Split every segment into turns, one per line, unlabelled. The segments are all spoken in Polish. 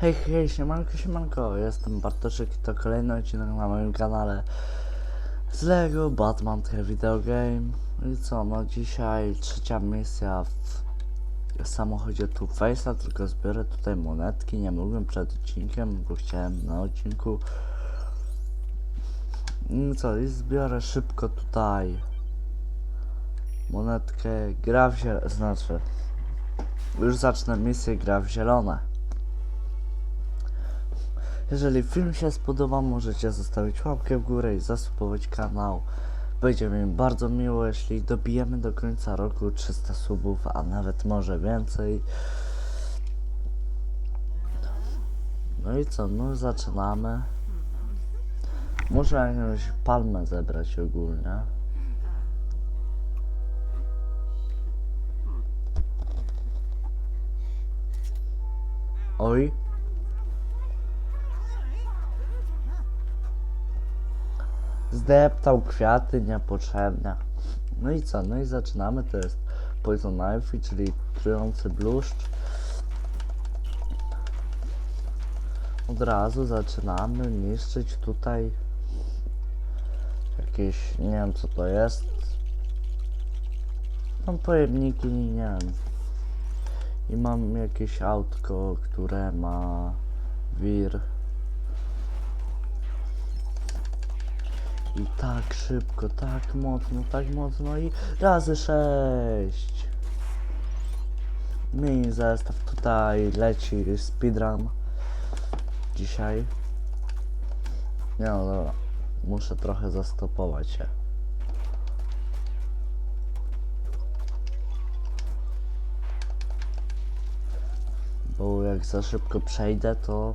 Hej, hej, siemanko, siemanko, jestem Bartoszek i to kolejny odcinek na moim kanale z LEGO Batman The Video Game. I co, no dzisiaj trzecia misja w samochodzie Two Face'a, tylko zbiorę tutaj monetki, nie mogłem przed odcinkiem, bo chciałem na odcinku. I co, i zbiorę szybko tutaj monetkę, gra w zielone, znaczy już zacznę misję gra w zielone. Jeżeli film się spodoba, możecie zostawić łapkę w górę i zasubować kanał. Będzie mi bardzo miło, jeśli dobijemy do końca roku 300 subów, a nawet może więcej. No i co, no zaczynamy. Muszę jakąś palmę zebrać ogólnie. Oj. Zdeptał kwiaty niepotrzebne. No i co? No i zaczynamy. To jest Poison Ivy, czyli trujący bluszcz. Od razu zaczynamy niszczyć tutaj jakieś, nie wiem co to jest. Mam pojemniki, nie wiem. I mam jakieś autko, które ma wir. I tak szybko, tak mocno, tak mocno i razy sześć. Mini zestaw tutaj leci speedrun dzisiaj. Nie no dobra, muszę trochę zastopować się. Bo jak za szybko przejdę to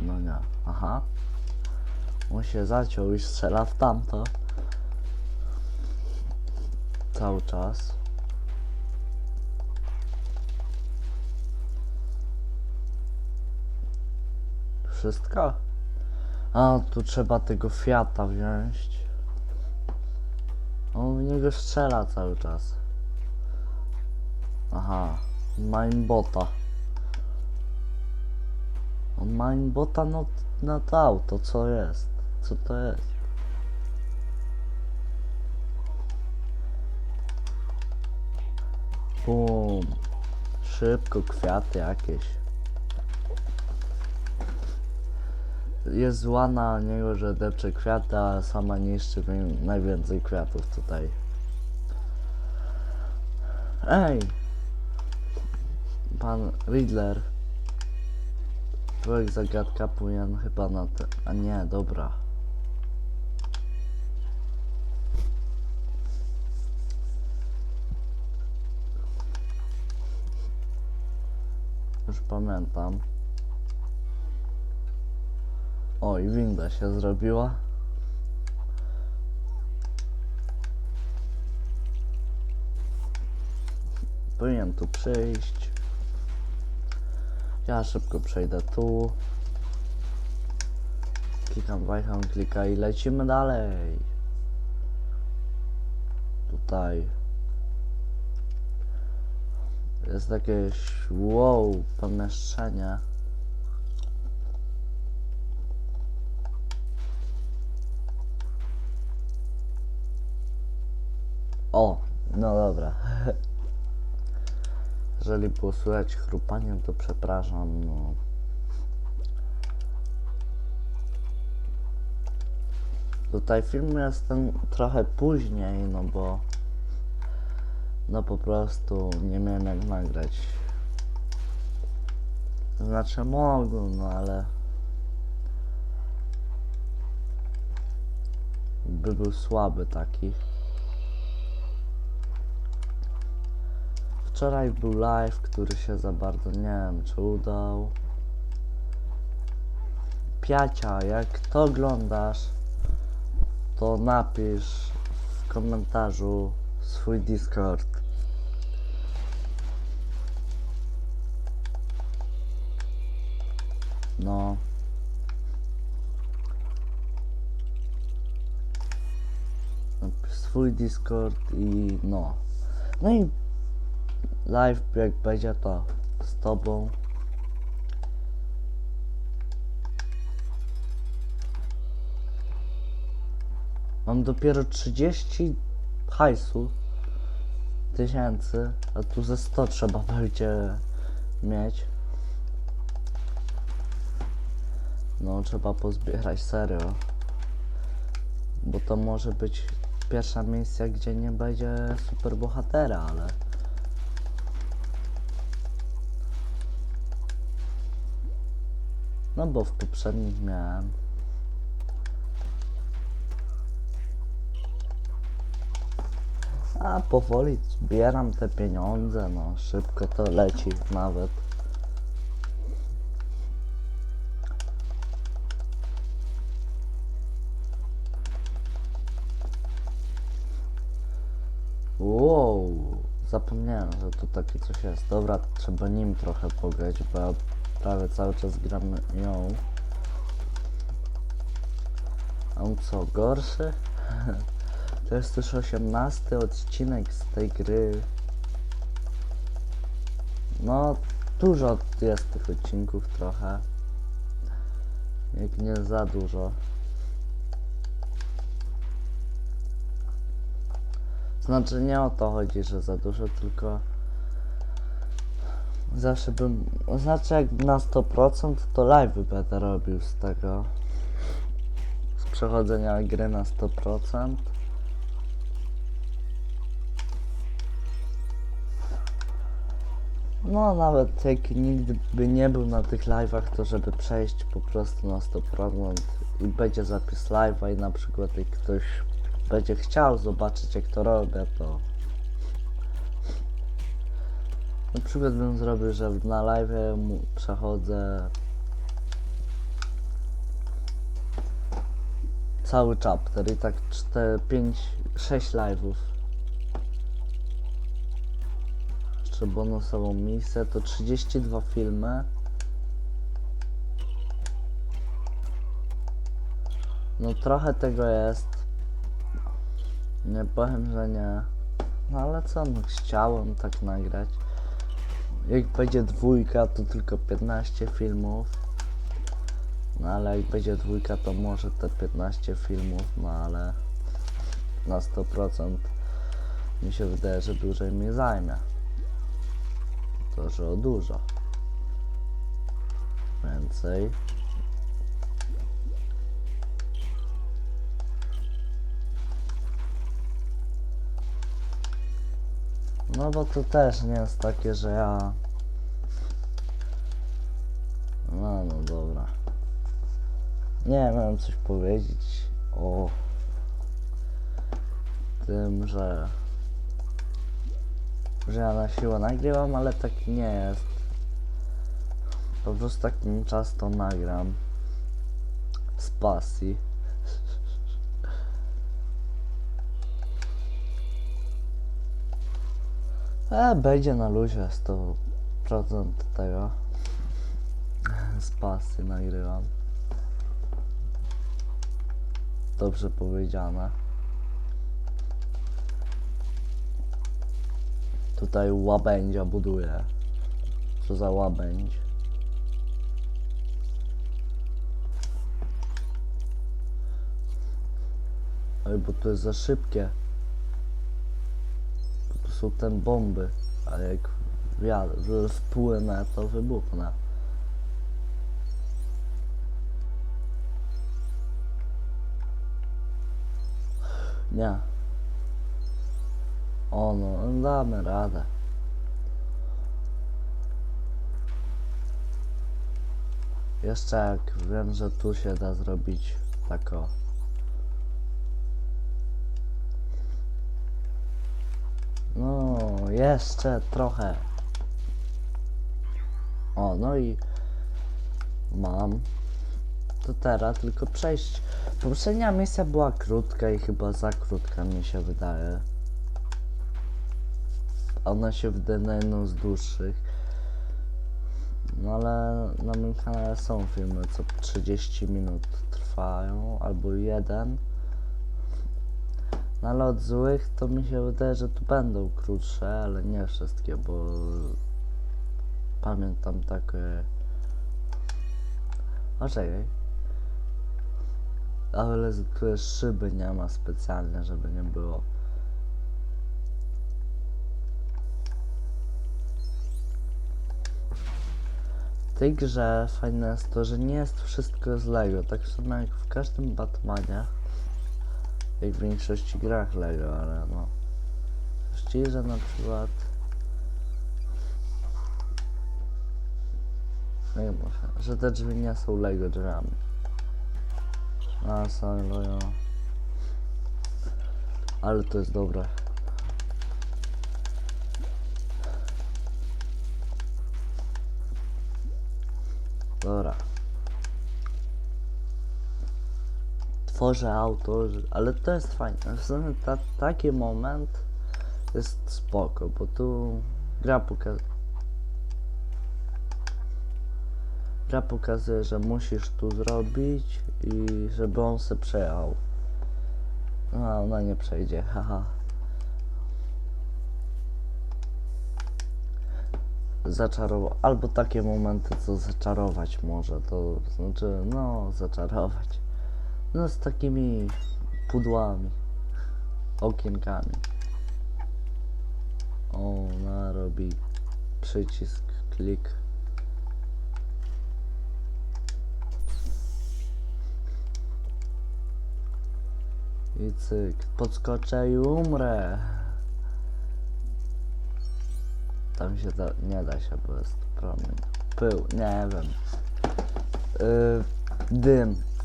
No nie. Aha. On się zaciął i strzela w tamto. Cały czas. Wszystko? A, tu trzeba tego Fiata wziąć. On w niego strzela cały czas. Aha. Minebota. On ma bota na, to auto, co jest? Co to jest? Bum. Szybko, kwiaty jakieś. Jest zła na niego, że depcze kwiaty, a sama niszczy wi- najwięcej kwiatów tutaj. Ej! Pan Riddler. Człowiek zagadka powinien chyba na te... A nie, dobra. Już pamiętam. O, i winda się zrobiła. Powinien tu przyjść. Ja szybko przejdę tu. Klikam, wajcham, klika i lecimy dalej. Tutaj. Jest jakieś wow, pomieszczenie. O, no dobra. Jeżeli było słychać chrupanie, to przepraszam. No. Tutaj film jest ten trochę później, no bo no po prostu nie miałem jak nagrać. Znaczy mogłem, no ale by był słaby taki. Wczoraj był live, który się za bardzo nie wiem czy udał. Piacia, jak to oglądasz, to napisz w komentarzu swój Discord. No. Swój Discord i no. No i live jak będzie to z tobą. Mam dopiero 30 hajsu tysięcy, a tu ze 100 trzeba będzie mieć. No trzeba pozbierać serio. Bo to może być pierwsza misja, gdzie nie będzie super bohatera, ale... No bo w poprzednich miałem. A powoli zbieram te pieniądze, no szybko to leci nawet. Wow, zapomniałem, że tu takie coś jest. Dobra, trzeba nim trochę pograć, bo ja prawie cały czas gram ją. A on co, gorszy? To jest już 18 odcinek z tej gry. No, dużo jest tych odcinków trochę. Jak nie za dużo. Znaczy nie o to chodzi, że za dużo, tylko zawsze bym, znaczy jak na 100% to live będę robił z tego, z przechodzenia gry na 100%. No nawet jak nigdy by nie był na tych live'ach, to żeby przejść po prostu na 100% i będzie zapis live'a i na przykład jak ktoś będzie chciał zobaczyć jak to robię, to na przykład bym zrobił, że na live przechodzę cały chapter i tak 4, 5, 6 live'ów. Jeszcze bonusową misję to 32 filmy. No trochę tego jest. Nie powiem, że nie. No ale co, no chciałem tak nagrać. Jak będzie dwójka, to tylko 15 filmów. No ale jak będzie dwójka, to może te 15 filmów, no ale na 100% mi się wydaje, że dłużej mi zajmie. To, że o dużo. Więcej. No bo to też nie jest takie, że ja... No, no dobra. Nie miałem coś powiedzieć o tym, że że ja na siłę nagrywam, ale tak nie jest. Po prostu tak mi czas to nagram z pasji. E, będzie na luzie 100% tego. Z pasji nagrywam. Dobrze powiedziane. Tutaj łabędzia buduje. Co za łabędź? Oj, bo to jest za szybkie. Są bomby. A jak wiad- wpłynę, to wybuchnę. Nie. O no, damy radę. Jeszcze jak wiem, że tu się da zrobić tak No, jeszcze trochę. O, no i mam. To teraz tylko przejść. Poprzednia misja była krótka i chyba za krótka mi się wydaje. Ona się wydaje na jedną z dłuższych. No ale na moim kanale są filmy, co 30 minut trwają, albo jeden. No ale od złych to mi się wydaje, że tu będą krótsze, ale nie wszystkie, bo pamiętam takie... O czekaj. Ale tu szyby nie ma specjalnie, żeby nie było. W tej grze fajne jest to, że nie jest wszystko z Lego, tak samo jak w każdym Batmanie. Jak w większości grach Lego, ale no. Szczerze, na przykład... Nie może, że te drzwi nie są Lego drzwiami. A, są Lego. Ale to jest dobre. Dobra. Tworzę auto, ale to jest fajne. W sumie ta, taki moment jest spoko, bo tu gra pokazuje. Gra pokazuje, że musisz tu zrobić i żeby on se przejechał. No, ona nie przejdzie, haha. Zaczarował, albo takie momenty, co zaczarować może, to znaczy, no, zaczarować. No, z takimi pudłami, okienkami. O, ona robi przycisk, klik. I cyk, podskoczę i umrę. Tam się da, nie da się, bo jest promień. Pył, nie wiem. Yy, dym.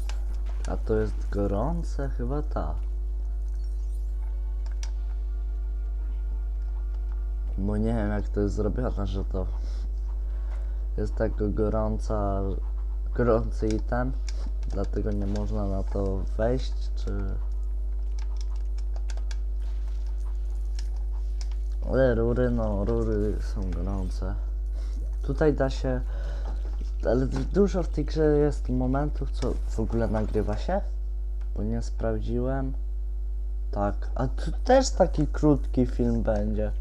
A to jest gorące? Chyba ta. Bo nie wiem jak to jest zrobione, że to jest tak gorąca, gorący item, dlatego nie można na to wejść, czy... Ale rury, no, rury są gorące. Tutaj da się. Ale dużo w tej grze jest momentów, co w ogóle nagrywa się? Bo nie sprawdziłem. Tak, a tu też taki krótki film będzie.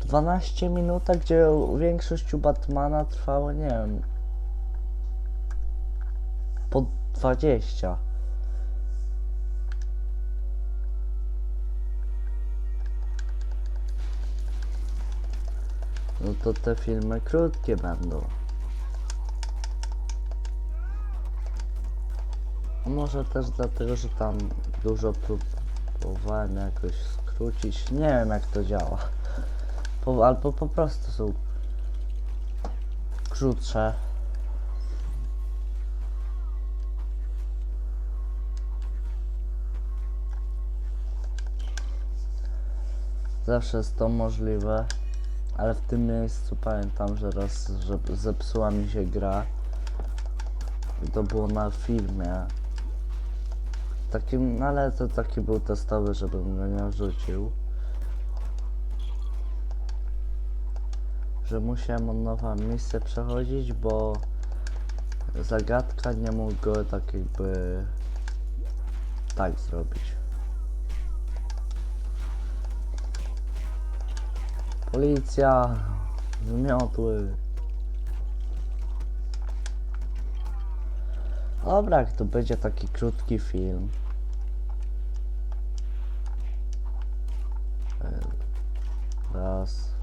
12 minut, gdzie większość u Batmana trwało, nie wiem. Po 20. No to te filmy krótkie będą. Może też dlatego, że tam dużo próbowałem jakoś skrócić. Nie wiem jak to działa. Po, albo po prostu są krótsze. Zawsze jest to możliwe. Ale w tym miejscu pamiętam, że raz że zepsuła mi się gra. I to było na filmie. Takim, no ale to taki był testowy, żebym go nie wrzucił. Że musiałem od nowa misję przechodzić, bo zagadka nie mógł go tak jakby tak zrobić. Policja! Wymiotły! Dobra, to będzie taki krótki film. Raz.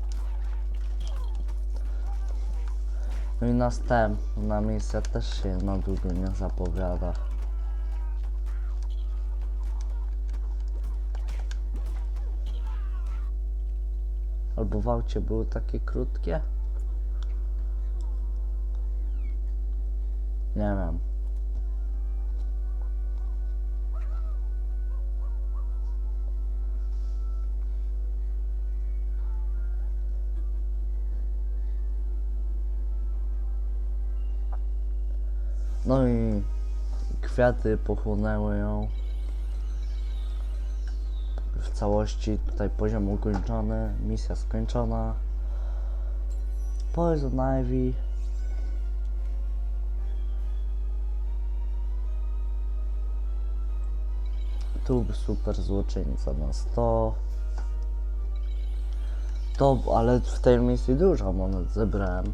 No i następna misja też się na długo nie zapowiada. Albo w aucie były takie krótkie? Nie wiem. Kwiaty pochłonęły ją. W całości tutaj poziom ukończony, misja skończona. Poison Ivy. Tu Super Złoczyńca na 100. To, ale w tej misji dużo monet zebrałem.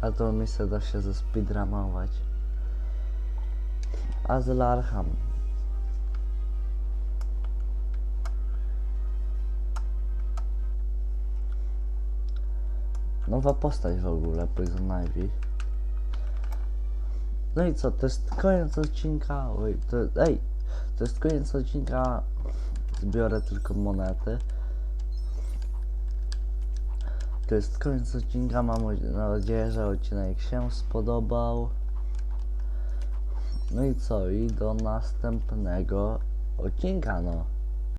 A tą misję da się ze speedrunować. Azyl Arkham. Nowa postać w ogóle, Poison Ivy. No i co, to jest koniec odcinka. Oj, to, ej, to jest koniec odcinka. Zbiorę tylko monety. To jest koniec odcinka. Mam nadzieję, że odcinek się spodobał. No i co? I do następnego odcinka, no.